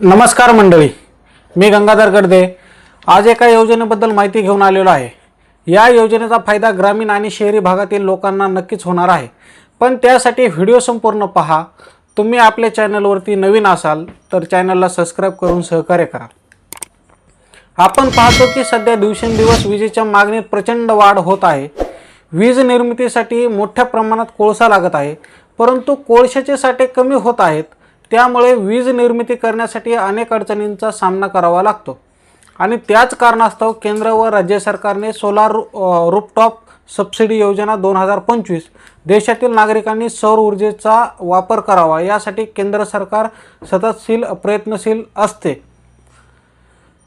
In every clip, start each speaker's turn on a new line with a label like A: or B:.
A: नमस्कार मंडळी मी गंगाधर गडदे आज एका योजनेबद्दल माहिती घेऊन आलेलो आहे. या योजनेचा फायदा ग्रामीण आणि शहरी भागातील लोकांना नक्कीच होणार आहे. पण त्यासाठी व्हिडिओ संपूर्ण पहा. तुम्ही आपल्या चॅनलवरती नवीन असाल तर चॅनलला सबस्क्राईब करून सहकार्य करा. आपण पाहतो की सध्या दिवसेंदिवस विजेच्या मागणीत प्रचंड वाढ होत आहे. वीज निर्मितीसाठी मोठ्या प्रमाणात कोळसा लागत आहे परंतु कोळशाचे साठे कमी होत आहेत. त्यामुळे वीज निर्मिती करण्यासाठी अनेक अडचणींचा सामना करावा लागतो. आणि त्याच कारणास्तव केंद्र व राज्य सरकारने सोलार रूपटॉप सबसिडी योजना दोन हजार पंचवीस देशातील नागरिकांनी सौर ऊर्जेचा वापर करावा यासाठी केंद्र सरकार सततशील प्रयत्नशील असते.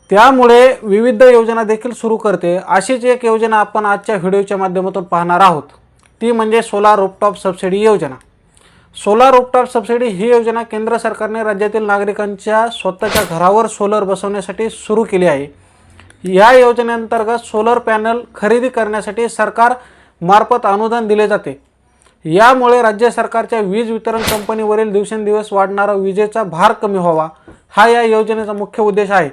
A: त्यामुळे विविध योजना देखील सुरू करते. अशीच एक योजना आपण आजच्या व्हिडिओच्या माध्यमातून पाहणार आहोत. ती म्हणजे सोलार रूपटॉप सबसिडी योजना. सोलार रूपटॉप सबसिडी ही योजना केंद्र सरकारने राज्यातील नागरिकांच्या स्वतःच्या घरावर सोलर बसवण्यासाठी सुरू केली आहे. या योजनेअंतर्गत सोलर पॅनल खरेदी करण्यासाठी सरकार मार्फत अनुदान दिले जाते. यामुळे राज्य सरकारच्या वीज वितरण कंपनीवरील दिवसेंदिवस वाढणारा विजेचा भार कमी व्हावा हा या योजनेचा मुख्य उद्देश आहे.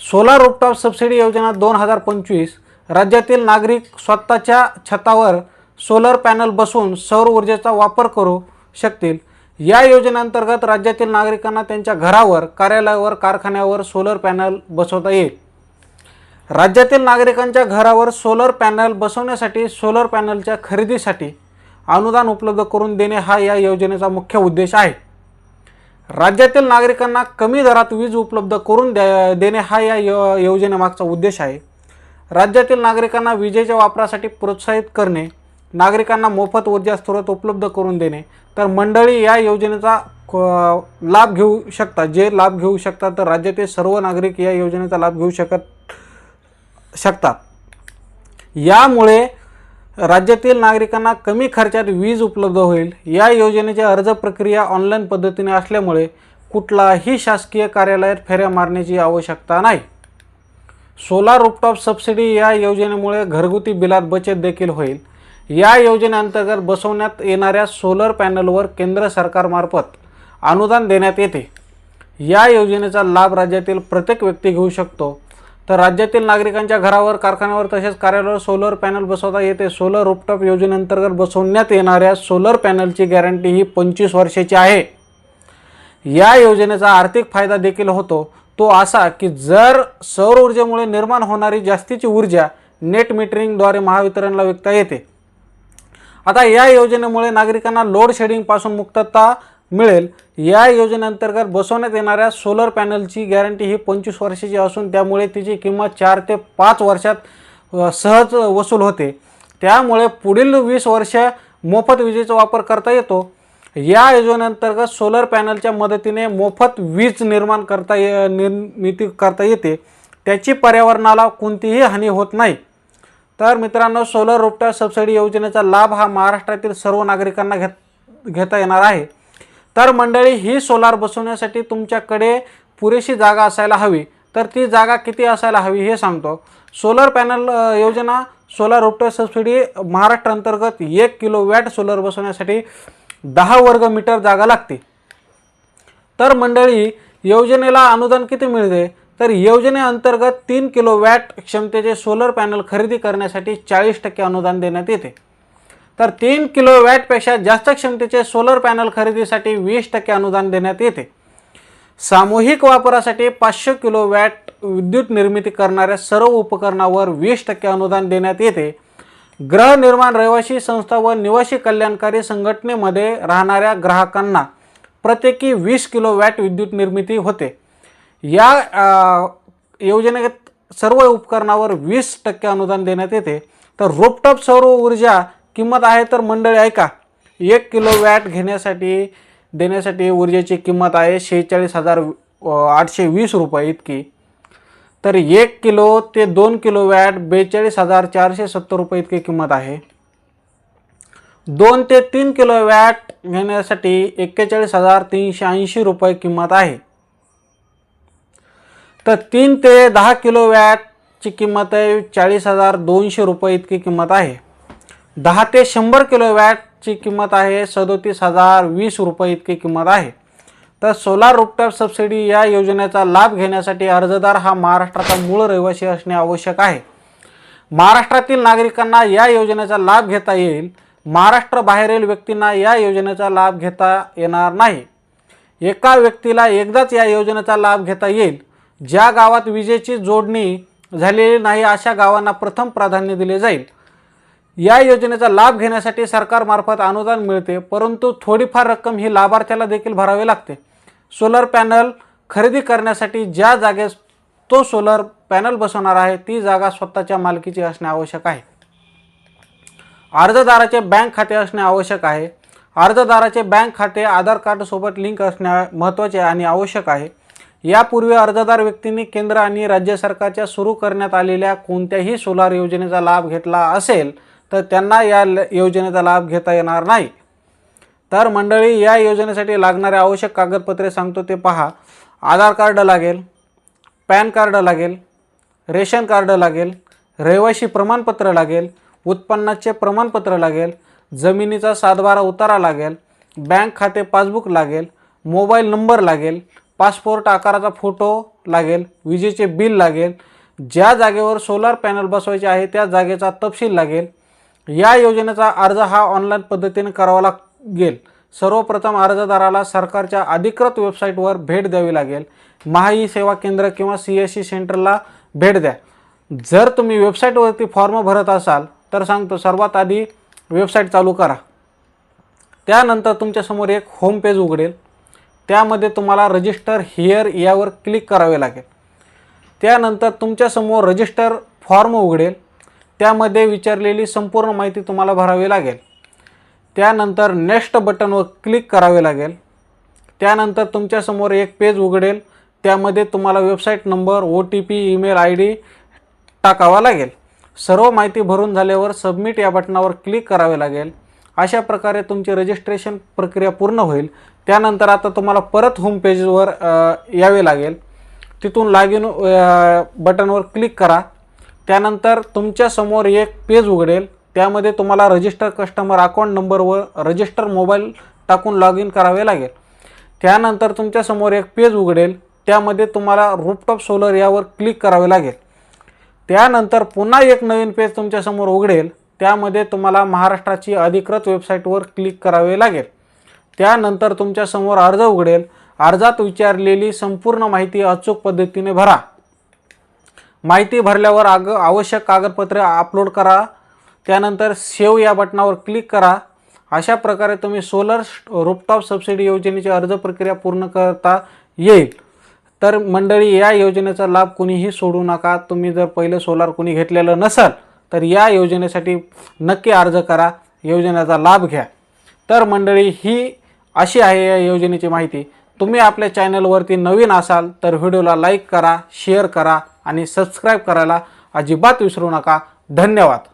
A: सोलार रूपटॉप सबसिडी योजना दोन हजार पंचवीस राज्यातील नागरिक स्वतःच्या छतावर सोलर पॅनल बसवून सौर ऊर्जेचा वापर करू शकतील. या योजनेअंतर्गत राज्यातील नागरिकांना त्यांच्या घरावर कार्यालयावर कारखान्यावर सोलर पॅनल बसवता येईल. राज्यातील नागरिकांच्या घरावर सोलर पॅनल बसवण्यासाठी सोलर पॅनलच्या खरेदीसाठी अनुदान उपलब्ध करून देणे हा या योजनेचा मुख्य उद्देश आहे. राज्यातील नागरिकांना कमी दरात वीज उपलब्ध करून द्या देणे हा या यो योजनेमागचा उद्देश आहे. राज्यातील नागरिकांना विजेच्या वापरासाठी प्रोत्साहित करणे नागरिकांना मोफत ऊर्जा स्रोत उपलब्ध करून देणे. तर मंडळी या योजनेचा लाभ घेऊ शकतात जे लाभ घेऊ शकतात तर राज्यातील सर्व नागरिक या योजनेचा लाभ घेऊ शकत शकतात. यामुळे राज्यातील नागरिकांना कमी खर्चात वीज उपलब्ध होईल. या योजनेची अर्ज प्रक्रिया ऑनलाईन पद्धतीने असल्यामुळे कुठलाही शासकीय कार्यालयात फेऱ्या मारण्याची आवश्यकता नाही. सोलार रूपटॉप सबसिडी या योजनेमुळे घरगुती बिलात बचत देखील होईल. या योजनेअंतर्गत बसवण्यात येणाऱ्या सोलर पॅनलवर केंद्र सरकारमार्फत अनुदान देण्यात येते. या योजनेचा लाभ राज्यातील प्रत्येक व्यक्ती घेऊ शकतो. तर राज्यातील नागरिकांच्या घरावर कारखान्यावर तसेच कार्यालयावर सोलर पॅनल बसवता येते. सोलर रूपटॉप योजनेअंतर्गत बसवण्यात येणाऱ्या सोलर पॅनलची गॅरंटी ही पंचवीस वर्षाची आहे. या योजनेचा आर्थिक फायदा देखील होतो. तो असा की जर सौर ऊर्जेमुळे निर्माण होणारी जास्तीची ऊर्जा नेट मीटरिंगद्वारे महावितरणला विकता येते. आता या योजनेमुळे नागरिकांना लोड शेडिंगपासून मुक्तता मिळेल. या योजनेअंतर्गत बसवण्यात येणाऱ्या सोलर पॅनलची गॅरंटी ही पंचवीस वर्षाची असून त्यामुळे तिची किंमत चार ते पाच वर्षात सहज वसूल होते. त्यामुळे पुढील वीस वर्ष मोफत विजेचा वापर करता येतो. या योजनेअंतर्गत सोलर पॅनलच्या मदतीने मोफत वीज निर्माण करता ये निर्मिती करता येते. त्याची पर्यावरणाला कोणतीही हानी होत नाही. तर मित्रांनो सोलर रोपटा सबसिडी योजनेचा लाभ हा महाराष्ट्रातील सर्व नागरिकांना घेत घेता येणार आहे. तर मंडळी ही सोलार बसवण्यासाठी तुमच्याकडे पुरेशी जागा असायला हवी. तर ती जागा किती असायला हवी हे सांगतो. सोलर पॅनल योजना सोलार रोपटा सबसिडी महाराष्ट्र अंतर्गत एक किलो वॅट सोलर बसवण्यासाठी दहा वर्ग मीटर जागा लागते. तर मंडळी योजनेला अनुदान किती मिळते? तर योजनेअंतर्गत तीन किलो वॅट क्षमतेचे सोलर पॅनल खरेदी करण्यासाठी चाळीस टक्के अनुदान देण्यात येते. तर तीन किलो वॅटपेक्षा जास्त क्षमतेचे सोलर पॅनल खरेदीसाठी वीस टक्के अनुदान देण्यात येते. सामूहिक वापरासाठी पाचशे किलो वॅट विद्युत निर्मिती करणाऱ्या सर्व उपकरणावर वीस टक्के अनुदान देण्यात येते. गृहनिर्माण रहिवासी संस्था व निवासी कल्याणकारी संघटनेमध्ये राहणाऱ्या ग्राहकांना प्रत्येकी वीस किलो वॅट विद्युत निर्मिती होते. या योजनेत सर्व उपकरणावर वीस टक्के अनुदान देण्यात येते. तर रोपटॉप सौर ऊर्जा किंमत आहे तर मंडळी ऐका. एक किलो वॅट घेण्यासाठी देण्यासाठी ऊर्जेची किंमत आहे शेहेचाळीस हजार आठशे वीस रुपये इतकी. तर एक किलो ते दोन किलो वॅट बेचाळीस हजार चारशे सत्तर रुपये इतकी किंमत आहे. दोन ते तीन किलो वॅट घेण्यासाठी एक्केचाळीस हजार तीनशे ऐंशी रुपये किंमत आहे. तर तीन ते दहा किलो वॅटची किंमत आहे. चाळीस हजार दोनशे रुपये इतकी किंमत आहे. दहा ते शंभर किलो वॅटची किंमत आहे. सदोतीस हजार वीस रुपये इतकी किंमत आहे. तर सोलार रूपटॉप सबसिडी या योजनेचा लाभ घेण्यासाठी अर्जदार हा महाराष्ट्राचा मूळ रहिवासी असणे आवश्यक आहे. महाराष्ट्रातील नागरिकांना या योजनेचा लाभ घेता येईल. महाराष्ट्र बाहेरील व्यक्तींना या योजनेचा लाभ घेता येणार नाही. एका व्यक्तीला एकदाच या योजनेचा लाभ घेता येईल. ज्या गावात विजेची जोडणी झालेली नाही अशा गावांना प्रथम प्राधान्य दिले जाईल. या योजनेचा लाभ घेण्यासाठी सरकारमार्फत अनुदान मिळते परंतु थोडीफार रक्कम ही लाभार्थ्याला देखील भरावी लागते. सोलर पॅनल खरेदी करण्यासाठी ज्या जागेस तो सोलर पॅनल बसवणार आहे ती जागा स्वतःच्या मालकीची असणे आवश्यक आहे. अर्जदाराचे बँक खाते असणे आवश्यक आहे. अर्जदाराचे बँक खाते आधार कार्डसोबत लिंक असणे महत्त्वाचे आणि आवश्यक आहे. यापूर्वी अर्जदार व्यक्तींनी केंद्र आणि राज्य सरकारच्या सुरू करण्यात आलेल्या कोणत्याही सोलार योजनेचा लाभ घेतला असेल तर त्यांना या ल- योजनेचा लाभ घेता येणार नाही. तर मंडळी या योजनेसाठी लागणारे आवश्यक कागदपत्रे सांगतो ते पहा. आधार कार्ड लागेल पॅन कार्ड लागेल रेशन कार्ड लागेल रहिवाशी प्रमाणपत्र लागेल उत्पन्नाचे प्रमाणपत्र लागेल जमिनीचा सातबारा उतारा लागेल बँक खाते पासबुक लागेल मोबाईल नंबर लागेल पासपोर्ट आकाराचा फोटो लागेल विजेचे बिल लागेल ज्या जागेवर सोलार पॅनल बसवायचे आहे त्या जागेचा तपशील लागेल. या योजनेचा अर्ज हा ऑनलाईन पद्धतीने करावा लागेल. सर्वप्रथम अर्जदाराला सरकारच्या अधिकृत वेबसाईटवर भेट द्यावी लागेल. महाई सेवा केंद्र किंवा सी एस सी सेंटरला भेट द्या. जर तुम्ही वेबसाईटवरती फॉर्म भरत असाल तर सांगतो सर्वात आधी वेबसाईट चालू करा. त्यानंतर तुमच्यासमोर एक होम पेज उघडेल. त्यामध्ये तुम्हाला रजिस्टर हिअर यावर क्लिक करावे लागेल. त्यानंतर तुमच्यासमोर रजिस्टर फॉर्म उघडेल. त्यामध्ये विचारलेली संपूर्ण माहिती तुम्हाला भरावी लागेल. त्यानंतर नेक्स्ट बटनवर क्लिक करावे लागेल. त्यानंतर तुमच्यासमोर एक पेज उघडेल. त्यामध्ये तुम्हाला website number O T P email I D टाकावा लागेल. सर्व माहिती भरून झाल्यावर सबमिट या बटनावर क्लिक करावे लागेल. अशा प्रकारे तुमची रजिस्ट्रेशन प्रक्रिया पूर्ण होईल. त्यानंतर आता तुम्हाला परत होम पेजवर यावे लागेल. तिथून लॉग इन बटनवर क्लिक करा. त्यानंतर तुमच्यासमोर एक पेज उघडेल. त्यामध्ये तुम्हाला रजिस्टर कस्टमर अकाउंट नंबरवर रजिस्टर मोबाईल टाकून लॉग इन करावे लागेल. त्यानंतर तुमच्यासमोर एक पेज उघडेल. त्यामध्ये तुम्हाला रूपटॉप सोलर यावर क्लिक करावे लागेल. त्यानंतर पुन्हा एक नवीन पेज तुमच्यासमोर उघडेल. त्यामध्ये तुम्हाला महाराष्ट्राची अधिकृत वेबसाईटवर क्लिक करावे लागेल. त्यानंतर तुमच्यासमोर अर्ज उघडेल. अर्जात विचारलेली संपूर्ण माहिती अचूक पद्धतीने भरा. माहिती भरल्यावर आग आवश्यक कागदपत्रे अपलोड करा. त्यानंतर सेव्ह या बटनावर क्लिक करा. अशा प्रकारे तुम्ही सोलर रूपटॉप सबसिडी योजनेची अर्ज प्रक्रिया पूर्ण करता येईल. तर मंडळी या योजनेचा लाभ कुणीही सोडू नका. तुम्ही जर पहिलं सोलार कुणी घेतलेलं नसाल तर या योजनेसाठी नक्की अर्ज करा. योजनेचा लाभ घ्या. तर मंडळी ही अशी आहे या योजनेची माहिती. तुम्ही आपल्या चॅनलवरती नवीन असाल तर व्हिडिओला लाईक करा शेअर करा आणि सबस्क्राईब करायला अजिबात विसरू नका. धन्यवाद.